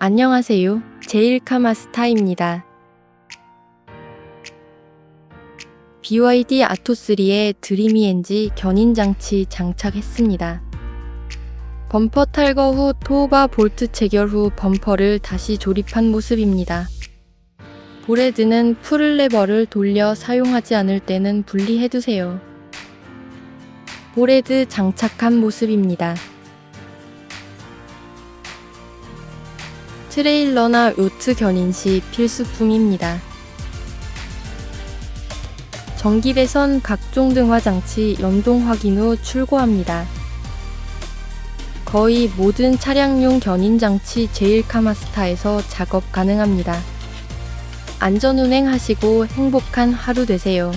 안녕하세요. 제일카마스타입니다. BYD 아토3에 드리미엔지 견인장치 장착했습니다. 범퍼 탈거 후 토바 볼트 체결 후 범퍼를 다시 조립한 모습입니다. 보레드는 풀레버를 돌려 사용하지 않을 때는 분리해두세요. 보레드 장착한 모습입니다. 트레일러나 요트 견인 시 필수품입니다. 전기 배선 각종 등화 장치 연동 확인 후 출고합니다. 거의 모든 차량용 견인 장치 제일 카마스타에서 작업 가능합니다. 안전 운행 하시고 행복한 하루 되세요.